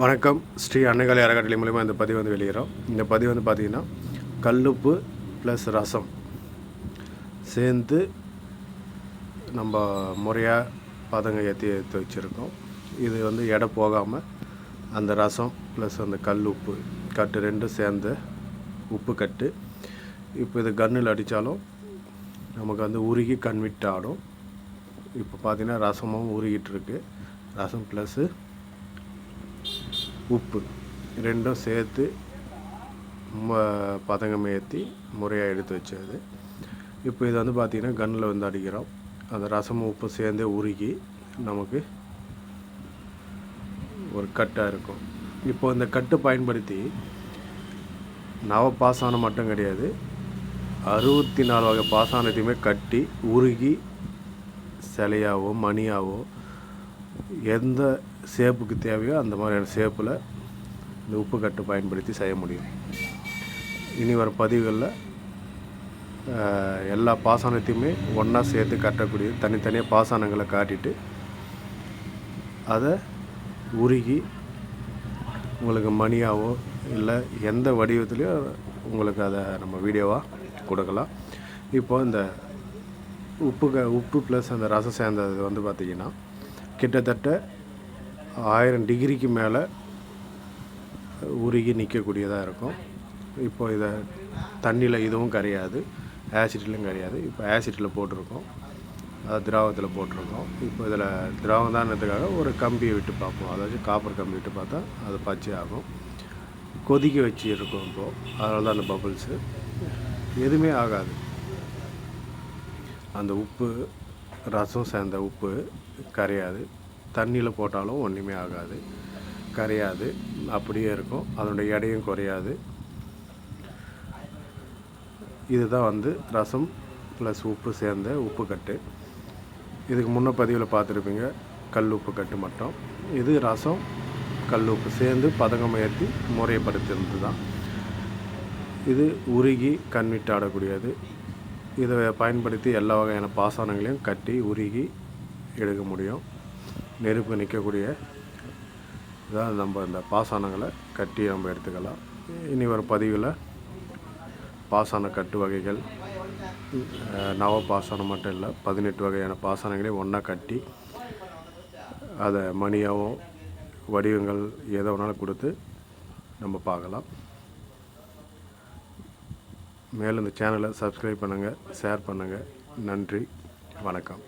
வணக்கம். ஸ்ரீ அன்னகாலி அறக்கட்டளை மூலிமா இந்த பதிவு வந்து வெளியிடறோம் இந்த பதிவு வந்து பார்த்திங்கன்னா கல்லுப்பு ப்ளஸ் ரசம் சேர்ந்து நம்ம முறையாக பதங்க ஏற்றி ஏற்றி வச்சுருக்கோம். இது வந்து எடை போகாமல் அந்த ரசம் ப்ளஸ் அந்த கல் உப்பு கட்டு ரெண்டும் சேர்ந்த உப்பு கட்டு. இப்போ இது கன்னில் அடித்தாலும் நமக்கு வந்து உருகி கன்விட் ஆடும் இப்போ பார்த்திங்கன்னா ரசமும் உருகிட்டு இருக்கு. ரசம் ப்ளஸ்ஸு உப்பு ரெண்டும் சேர்த்து ம- பதங்கம் ஏற்றி முறையாக எடுத்து வச்சது. இப்போ இது வந்து பார்த்திங்கன்னா கன்னில் வந்து அடிக்கிறோம். அந்த ரசமும் உப்பு சேர்ந்தே உருகி நமக்கு ஒரு கட்டாக இருக்கும். இப்போ இந்த கட்டு பயன்படுத்தி நவ பாசானம் மட்டும் கிடையாது அறுபத்தி நாலு வகை பாசானத்தையுமே கட்டி உருகி சிலையாவோ மணியாவோ எந்த ஷேப்புக்கு தேவையோ அந்த மாதிரியான ஷேப்பில் இந்த உப்பு கட்டு பயன்படுத்தி செய்ய முடியும். இனி வர பதிவுகளில் எல்லா பாசானத்தையுமே ஒன்றா சேர்த்து கட்டக்கூடிய தனித்தனியாக பாசானங்களை காட்டிட்டு அதை உருகி உங்களுக்கு மணியாவோ இல்லை எந்த வடிவத்துலேயோ உங்களுக்கு அதை நம்ம வீடியோவாக கொடுக்கலாம். இப்போ இந்த உப்பு க உப்பு ப்ளஸ் அந்த ரசம் சேர்ந்தது வந்து பார்த்திங்கன்னா கிட்டத்தட்ட ஆயிரம் டிகிரிக்கு மேலே உருகி நிற்கக்கூடியதாக இருக்கும். இப்போ இதை தண்ணியில் இதுவும் கரையாது ஆசிட்லையும் கரையாது. இப்போ ஆசிட்டில் போட்டிருக்கோம். அது திராவத்தில் போட்டிருக்கோம். இப்போ இதில் திராவம் தானதுக்காக ஒரு கம்பியை விட்டு பார்ப்போம். அதாவது காப்பர் கம்பி விட்டு பார்த்தா அது பச்சை ஆகும். கொதிக்க வச்சு இருக்கும் இப்போது அதனால தான் அந்த பபுள்ஸு எதுவுமே ஆகாது. அந்த உப்பு ரசம் சேர்ந்த உப்பு கரையாது. தண்ணியில் போட்டாலும் ஒன்றுமே ஆகாது கரையாது அப்படியே இருக்கும். அதனுடைய எடையும் குறையாது. இதுதான் வந்து ரசம் ப்ளஸ் உப்பு சேர்ந்த உப்பு கட்டு இதுக்கு முன்ன பதிவில் பார்த்துருப்பீங்க கல் உப்பு கட்டு மட்டும். இது ரசம் கல் உப்பு சேர்ந்து பதங்கம் ஏற்றி முறைப்படுத்தினது தான் இது உருகி கண்விட்டு ஆடக்கூடியது. இதை பயன்படுத்தி எல்லா வகையான பாசனங்களையும் கட்டி உருகி எடுக்க முடியும். நெருப்பு நிற்கக்கூடிய இதாக நம்ம இந்த பாசானங்களை கட்டி நம்ம எடுத்துக்கலாம். இனி வரும் பதிவில் பாசான கட்டு வகைகள். நவ பாசனம் மட்டும் இல்லை பதினெட்டு வகையான பாசனங்களையும் ஒன்றா கட்டி அதை மணியாகவும் வடிவங்கள் எதை வேணாலும் கொடுத்து நம்ம பார்க்கலாம். மேலும் இந்த சேனலை சப்ஸ்கிரைப் பண்ணுங்கள் ஷேர் பண்ணுங்கள் நன்றி வணக்கம்.